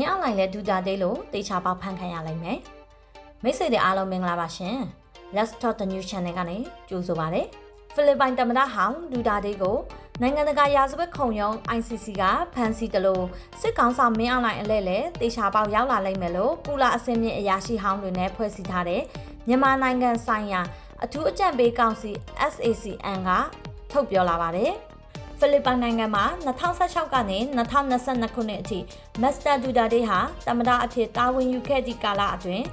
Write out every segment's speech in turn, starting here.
င်းအောင်လိုက်လဲဒူတာသေးလို့တေချာပေါက်ဖန်ခံရလိုက်မယ်မိတ်ဆွေတွေအားလုံးမင်္ဂလာပါရှင် Let's Talk the News Channel ကနေကြိုဆိုပါရစေဖိလစ်ပိုင်တမန်တော်ဟောင်းဒူတာသေးကိုနိုင်ငံတကာရာဇဝတ်ခုံရုံး ICC ကဖမ်းဆီးတယ်လို့စစ်ကောင်ဆောင်မင်းအောင်လိုက်အလဲလဲတေချာပေါက်ရောက်လာလိမ့်မယ်လို့ကုလအစင်းမြင့်အရာရှိဟောင်းတွေနဲ့ဖွဲ့စည်းထားတဲ့မြန်မာနိုင်ငံဆိုင်ရာအထူးအကြံပေးကောင်စီ SACN ကထုတ်ပြောလာပါတယ် ဖိလစ်ပိုင်နိုင်ငံမှာ2016ကနေ2022ခုနှစ်အထိမစ္စတာဒူဒါဒေးဟာတမဒါအဖြစ်တာဝန်ယူခဲ့သည့်ကာလအတွင်း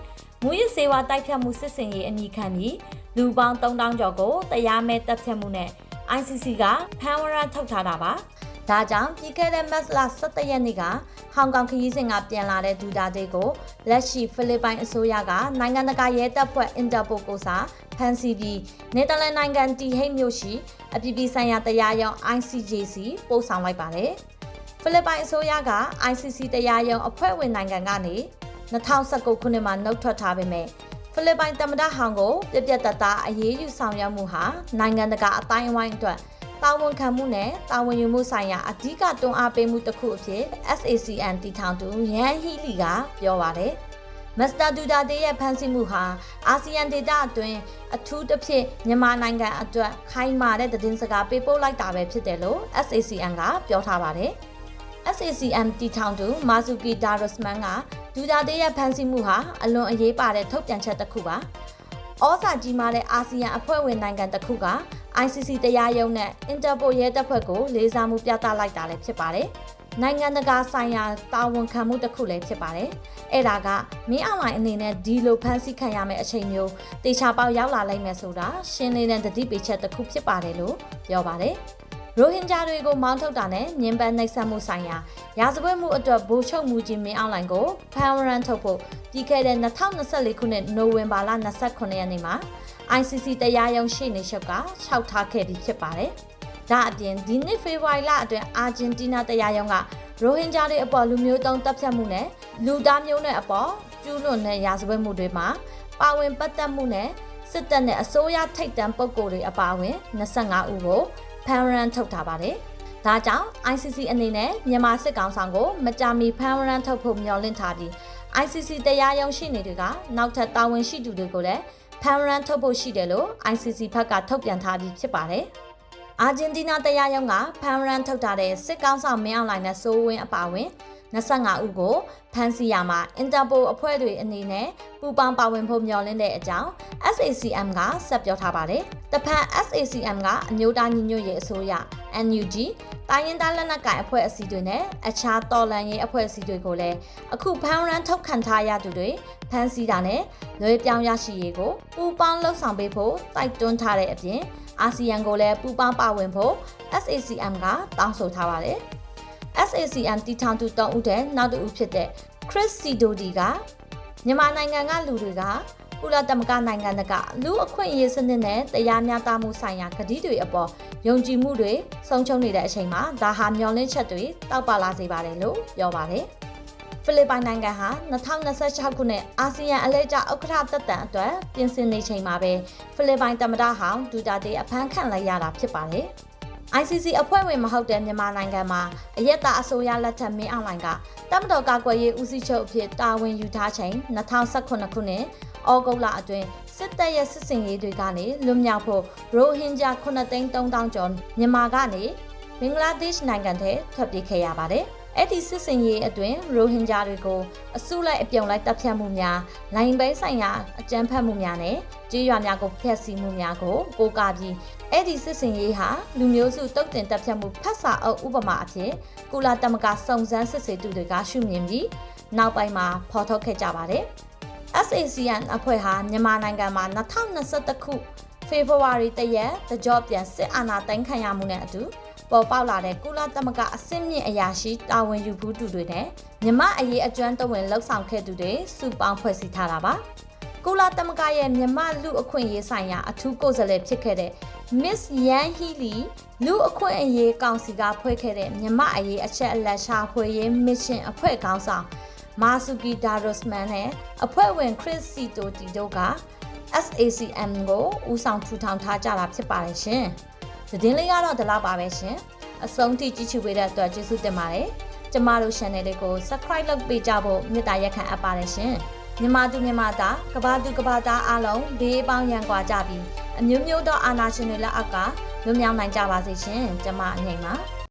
မူရစေဝါတိုက်ဖြတ်မှုစစ်စင်ရေးအမိခံပြီးလူပေါင်း3000ကျော်ကိုတရားမဲ့တပ်ဖြတ်မှုနဲ့ ICC ကဖမ်းဝရမ်းထုတ်ထားတာပါ။ ဒါကြောင့်ပြီးခဲ့တဲ့မတ်လ17ရက်နေ့ကဟောင်ကောင်ခရီးစဉ်ကပြန်လာတဲ့ဒူဒါဒေးကိုလက်ရှိဖိလစ်ပိုင်အစိုးရကနိုင်ငံတကာရဲတပ်ဖွဲ့ Interpol ကိုစားဖမ်းဆီးပြီးနယ်သာလန်နိုင်ငံတီဟိတ်မြို့ရှိအပြည်ပြည်ဆိုင်ရာတရားရုံး ICJC ပို့ဆောင်လိုက်ပါတယ်။ဖိလစ်ပိုင်အစိုးရက ICC တရားရုံးအဖွဲ့ဝင်နိုင်ငံကနေ2019ခုနှစ်မှာနှုတ်ထွက်ထားပေမဲ့ဖိလစ်ပိုင်သမ္မတဟောင်ကိုပြပြတတအရေးယူဆောင်ရွက်မှုဟာနိုင်ငံတကာအတိုင်းအဝိုင်းအတွက် တာဝန်ခံမှုနဲ့တာဝန်ယူမှုဆိုင်ရာအဓိကတွန်းအားပေးမှုတစ်ခုအဖြစ် SACN တည်ထောင်သူရန်ဟီလီကပြောပါတယ်မစ္စတာဒူဒါတေးရဲ့ဖမ်းဆီးမှုဟာအာဆီယံဒေသအတွင်းအထူးသဖြင့်မြန်မာနိုင်ငံအတွက်ခိုင်မာတဲ့သတင်းစကားပေးပို့လိုက်တာပဲဖြစ်တယ်လို့ SACN ကပြောထားပါတယ်။ SACM တီထောင်သူမာဇူကီဒါရစမန်ကဒူဒါတေးရဲ့ဖမ်းဆီးမှုဟာအလွန်အရေးပါတဲ့ထုတ်ပြန်ချက်တစ်ခုပါ။ဩဇာကြီးမားတဲ့အာဆီယံအဖွဲ့ဝင်နိုင်ငံတစ်ခုက ICC တရားရုံးနဲ့ Interpol ရဲတပ်ဖွဲ့ကိုလေးစားမှုပြသလိုက်တာလည်းဖြစ်ပါတယ်။နိုင်ငံတကာဆိုင်ရာတာဝန်ခံမှုတစ်ခုလည်းဖြစ်ပါတယ်။အဲ့ဒါကမင်းအွန်လိုင်းအနေနဲ့ဒီလိုဖမ်းဆီးခံရမယ့်အချိန်မျိုးတေချာပေါက်ရောက်လာလိမ့်မယ်ဆိုတာရှင်းလင်းတဲ့သတိပေးချက်တစ်ခုဖြစ်ပါတယ်လို့ပြောပါတယ်။ရိုဟင်ဂျာတွေကိုမောင်းထုတ်တာနဲ့ညင်ပန်းနှိပ်စက်မှုဆိုင်ရာရာဇဝတ်မှုအတွက်ဗိုလ်ချုပ်မှုကြီးမင်းအောင်လှိုင်ကိုဖမ်းဝရမ်းထုတ်ဖို့ပြီးခဲ့တဲ့2024ခုနှစ်နိုဝင်ဘာလ29ရက်နေ့မှာ ICC တရားရုံးရှေ့နေချုပ်ကခြောက်ထားခဲ့ပြီးဖြစ်ပါတယ်။ဒါအပြင်ဒီနှစ်ဖေဖော်ဝါရီလအတွင်းအာဂျင်တီးနားတရားရုံးကရိုဟင်ဂျာတွေအပေါ်လူမျိုးတုံးတပ်ဖြတ်မှုနဲ့လူသားမျိုးနဲ့အပေါ်ကျူးလွန်တဲ့ရာဇဝတ်မှုတွေမှာပါဝင်ပတ်သက်မှုနဲ့စစ်တပ်နဲ့အစိုးရထိပ်တန်းပုဂ္ဂိုလ်တွေအပါအဝင်25ဦးကိုဖမ်းရန်ထုတ်ထားပါတယ်။ဒါကြောင့် ICC အနေနဲ့မြန်မာစစ်ကောင်ဆောင်ကိုမကြာမီဖမ်းရန်ထုတ်ဖို့မျှော်လင့်ထားပြီး ICC တရားရုံးရှိနေတွေကနောက်ထပ်တာဝန်ရှိသူတွေကိုလည်း ဖမ်းရန်ထုတ်ဖို့ရှိတယ်လို့ ICC ဘက်ကထုတ်ပြန်ထားပြီးဖြစ်ပါတယ်။အာဂျင်တီးနားတရားရုံးကဖမ်းရန်ထုတ်ထားတဲ့စစ်ကောင်ဆောင်မင်းအောင်လှိုင်နဲ့စိုးဝင်းအပါအဝင် 25ဦးကိုဖမ်းဆီးရမှာ Interpol အဖွဲ့တွေအနေနဲ့ပူးပေါင်းပါဝင်ဖို့မျှော်လင့်တဲ့အကြောင်း SACM ကဆက်ပြောထားပါတယ်။တဖန် SACM ကအမျိုးသားညီညွတ်ရေးအစိုးရ NUG တိုင်းရင်းသားလက်နက်ကိုင်အဖွဲ့အစည်းတွေနဲ့အခြားတော်လှန်ရေးအဖွဲ့အစည်းတွေကိုလည်းအခုဖမ်းရန်ထုတ်ခံထားရသူတွေဖမ်းဆီးတာနဲ့လွေပြောင်းရရှိရေးကိုပူးပေါင်းလှုပ်ဆောင်ပေးဖို့တိုက်တွန်းထားတဲ့အပြင်အာဆီယံကိုလည်းပူးပေါင်းပါဝင်ဖို့ SACM ကတောင်းဆိုထားပါတယ်။ SACM တီထောင်သူတောင်းဦးတဲ့နောက်တစ်ဦးဖြစ်တဲ့ Chris Sidoti ကမြန်မာနိုင်ငံကလူတွေကကုလသမဂ္ဂနိုင်ငံတကာလူအခွင့်အရေးစနစ်နဲ့တရားမျှတမှုဆိုင်ရာကတိတွေအပေါ်ယုံကြည်မှုတွေဆုံးရှုံးနေတဲ့အချိန်မှာဒါဟာမျောလင့်ချက်တွေတောက်ပလာစေပါတယ်လို့ပြောပါတယ်။ဖိလစ်ပိုင်နိုင်ငံဟာ2026ခုနှစ်အာဆီယံအလဲကျဥက္ကဋ္ဌတက်တန်အတွက်ပြင်ဆင်နေချိန်မှာပဲဖိလစ်ပိုင်သမ္မတဟောင်းဒူတာတေးအဖမ်းခံလိုက်ရတာဖြစ်ပါတယ်။ ICC အဖွဲ့ဝင်မဟုတ်တဲ့မြန်မာနိုင်ငံမှာအရက်တာအစိုးရလက်ထက်မင်းအောင်လှိုင်ကတမတော်ကာကွယ်ရေးဦးစီးချုပ်အဖြစ်တာဝန်ယူထားချိန်2018ခုနှစ်ဩဂုတ်လအတွင်းစစ်တပ်ရဲ့စစ်စင်ရေးတွေကနေလွတ်မြောက်ဖို့ရိုဟင်ဂျာ9,300ကျော်မြန်မာကနေဘင်္ဂလားဒေ့ရှ်နိုင်ငံထဲထွက်ပြေးခဲ့ရပါတယ်။ အဲ့ဒီစစ်စင်ရေးအတွင်းရိုဟင်ဂျာတွေကိုအစုလိုက်အပြုံလိုက်တပ်ဖြတ်မှုများလိုင်ဘဲဆိုင်ရာအကြမ်းဖက်မှုများနဲ့ကြေးရွာများကိုဖျက်ဆီးမှုများကိုကိုးကားပြီးအဲ့ဒီစစ်စင်ရေးဟာလူမျိုးစုတုတ်တင်တပ်ဖြတ်မှုဖတ်စာအုပ်ဥပမာအဖြစ်ကုလသမဂ္ဂစုံစမ်းစစ်ဆေးသူတွေကရှုမြင်ပြီးနောက်ပိုင်းမှာဖော်ထုတ်ခဲ့ကြပါတယ်။ SACN အဖွဲ့ဟာမြန်မာနိုင်ငံမှာ2021ခုဖေဖော်ဝါရီတရက်တကြော့ပြန်စစ်အာဏာသိမ်းခံရမှုနဲ့အတူ ပေါ်ပေါက်လာတဲ့ကုလသမဂ္ဂအဆင့်မြင့်အရာရှိတာဝန်ယူဘူးသူတွေနဲ့မြမအရေးအကျွမ်းတဝင်လှုပ်ဆောင်ခဲ့သူတွေစုပေါင်းဖွဲ့စည်းထားတာပါကုလသမဂ္ဂရဲ့မြမလူအခွင့်အရေးဆိုင်ရာအထူးကိုယ်စားလှယ်ဖြစ်ခဲ့တဲ့ Miss Yan Healy လူအခွင့်အရေးကောင်စီကဖွဲ့ခဲ့တဲ့မြမအရေးအချက်အလက်ရှာဖွေရေး mission အဖွဲ့ခေါင်းဆောင်မာဆူကီဒါရိုစမန်နဲ့အဖွဲ့ဝင်ခရစ်စီတိုတီတို့က SACM ကိုဦးဆောင်ထူထောင်ထားကြတာဖြစ်ပါတယ်ရှင်။ သတင်းလေးကတော့ဒီလောက်ပါပဲရှင်အဆုံးထိကြည့်ချူပေးတဲ့အတွက်ကျေးဇူးတင်ပါတယ်ကျမတို့ channel လေးကို subscribe လုပ်ပေးကြဖို့မေတ္တာရက်ခံအပ်ပါတယ်ရှင်မြန်မာသူမြန်မာသားကဘာသူကဘာသားအားလုံးဘေးပေါင်းရန်ကွာကြပြီးအမျိုးမျိုးသောအာနာရှင်တွေလက်အောက်ကလွတ်မြောက်နိုင်ကြပါစေရှင်ကျမအငိမ့်ပါ